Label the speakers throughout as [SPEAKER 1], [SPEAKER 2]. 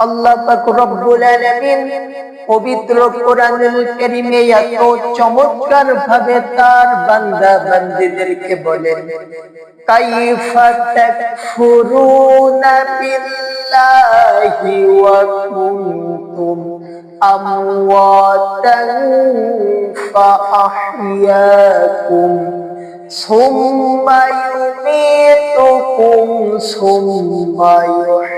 [SPEAKER 1] আল্লাহ পাক রব্বুল আলামিন পবিত্র কোরআনুল কারীমে এত চমৎকার ভাবে তার বান্দা বান্দীদেরকে বলেন কাইফা তাকফুরুনা বিল্লাহি ওয়া কুনতুম আমওয়াতান ফাআহইয়াকুম ثم يميتكم ثم يحييكم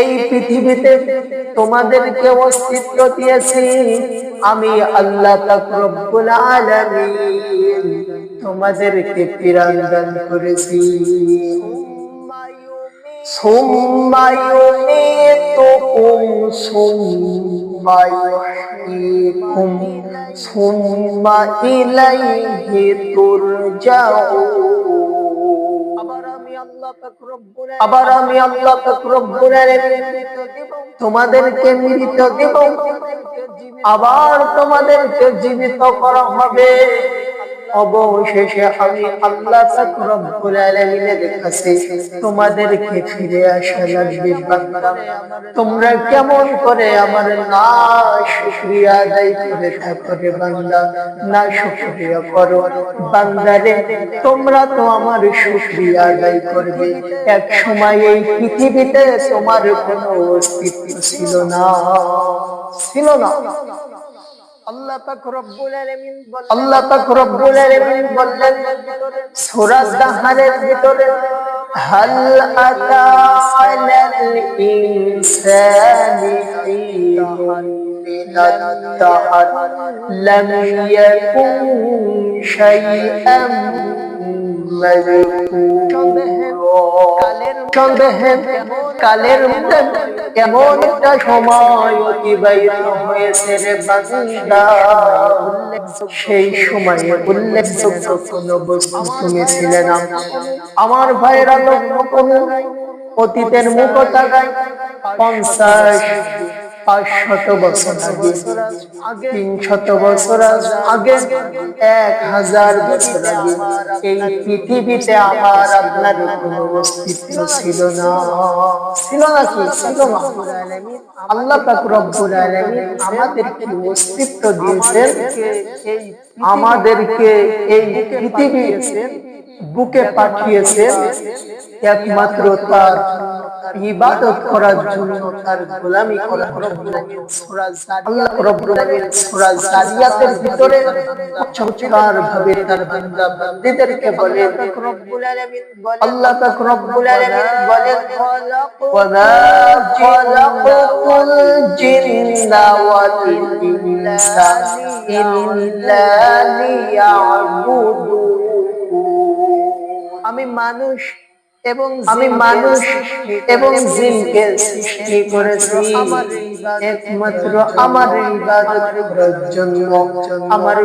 [SPEAKER 1] এই পৃথিবীতে তোমাদের তোমাদেরকে অস্তিত্ব দিয়েছি। আমি আল্লাহ তাকরবুল আলামিন তোমাদেরকে প্রাণ দান করেছি সোম্মায়ুমিতুকুম সোম্মায়ুহিকুম সোম্মা ইলাইহি তুরজাউন। আবার আমি আল্লাহ তোমাদেরকে মৃত দেব। আবার তোমাদেরকে জীবিত করা হবে। অবশেষে আমি আল্লাহ কাছে তোমাদেরকে ফিরে আসা লাগবে। তোমরা কেমন করে আমার না শুকরিয়া আদায় করে না করো। বান্দারে, তোমরা তো আমার শুকরিয়া আদায় করবে। এক সময় এই পৃথিবীতে তোমার কোনো অস্তিত্ব ছিল না। ছিল না। আল্লাহ পাক রব্বুল আলামিন বলেন আল্লাহ পাক রব্বুল আলামিন বললেন সূরা দাহারের ভিতরে হাল আতা আলাল ইনসানি দাহর লাম ইয়াকুন শাইআম কালের মধ্যে এমন একটা সময় অতিবাহিত হয়েছে রে বান্দা সেই সময় উল্লেখযোগ্য কোন বস্তু তুমি ছিলে না। আমার ভাইয়েরা লক্ষ্য অতীতের মুখ তাকায়, পঞ্চাশ বছর এক হাজার এই পৃথিবীতে আমার অস্তিত্ব ছিল না। ছিল না কি? আল্লাহ রব্বুল আলামিন আমাদেরকে অস্তিত্ব দিয়েছেন। আমাদেরকে এই পৃথিবী বুকে পাঠিয়েছেন একমাত্র তার ইবাদত করার জন্য, তার গোলামি করার ভিতরে চমৎকার ভাবে তার বান্দা বলেন, আল্লাহ আলামিন আমি মানুষ এবং আমি মানুষ এবং জিনকে সৃষ্টি করেছি। একমাত্র আমার ইবাদত করার জন্য আমার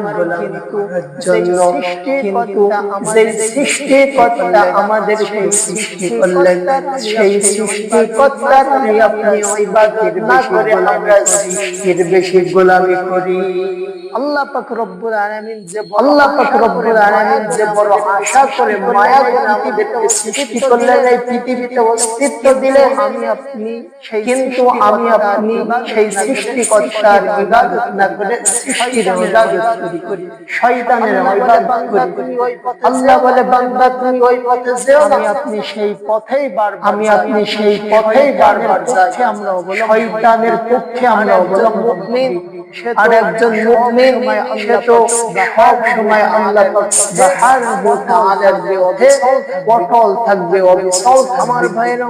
[SPEAKER 1] কিন্তু সৃষ্টিকর্তা আমাদেরকে সৃষ্টি করলেন সেই সৃষ্টিকর্তার আপনি ইবাদত না করে আমরা সৃষ্টির বেশি গোলামি করি। আল্লাহ পাক রব্বুল আলামিন যে আল্লাহ পাক রব্বুল আলামিন যে বড় আশা করে মায়া করে আমাদেরকে সৃষ্টি করলেন এই পৃথিবীতে অস্তিত্ব দিলে আমি আপনি কিন্তু আমি আপনি সেই সৃষ্টিকর্তার ইবাদত না করে সৃষ্টির ইবাদত করি শয়তানের ইবাদত করি। আল্লাহ বলে বান্দা তুমি ওই পথে যেও আমি আপনি সেই পথেই বার আমি আপনি সেই পথেই বারবার যাচ্ছি আমরা শয়তানের পক্ষে আমরা অবলম্বন আর একজন মুমিন সে তো সব সময় আল্লাহ সুবহানাহু ওয়া তাআলার বিরুদ্ধে অটল থাকবে। অবিচল আমার ভাইয়েরা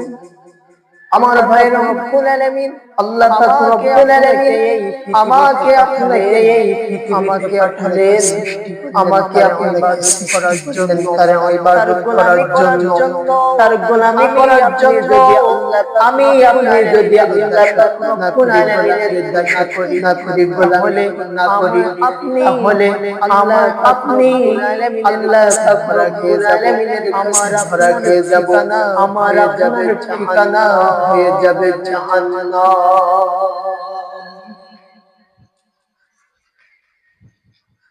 [SPEAKER 1] আমার ভাইয়েরা রব্বুল আলামিন আল্লাহ পাক রব্বুল আলামিন আমাকে আপনাকে এই আমাকে আপনাদের আমাকে আপনাকে করার জন্য তার ইবাদত করার জন্য তার গোলামি করার জন্য আমি আপনি যদি আল্লাহ পাক রব্বুল আলামিনের করি না করি গোলামি না করি আপনি আমার আপনি আল্লাহ পাক রব্বুল আলামিনের আমার যাব আমার আপনার ঠিকানা হয়ে যাবে জাহান্নাম।